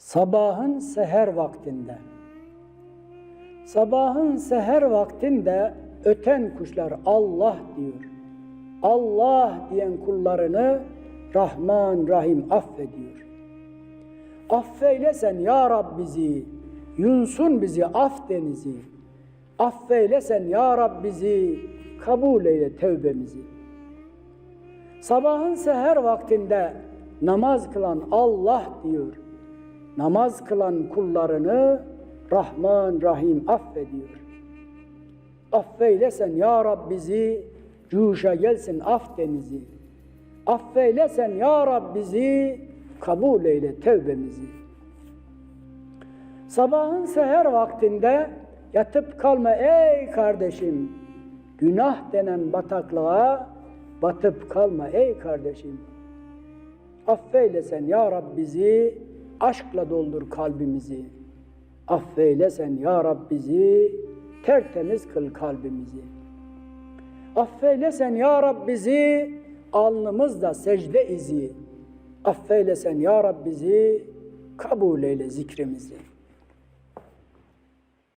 Sabahın seher vaktinde. Sabahın seher vaktinde öten kuşlar Allah diyor. Allah diyen kullarını Rahman Rahim affediyor. Affeylesen ya Rab bizi, yunsun bizi af denizi. Affeylesen ya Rab bizi, kabul eyle tevbemizi. Sabahın seher vaktinde namaz kılan Allah diyor. Namaz kılan kullarını Rahman Rahim affediyor. Affeylesen ya Rab bizi, cuşa gelsin af denizi. Affeylesen ya Rab bizi, kabul eyle tevbemizi. Sabahın seher vaktinde yatıp kalma ey kardeşim. Günah denen bataklığa batıp kalma ey kardeşim. Affeylesen ya Rab bizi, aşkla doldur kalbimizi. Affeylesen ya Rab bizi, tertemiz kıl kalbimizi. Affeylesen ya Rab bizi, alnımızda secde izi. Affeylesen ya Rab bizi, kabul eyle zikrimizi.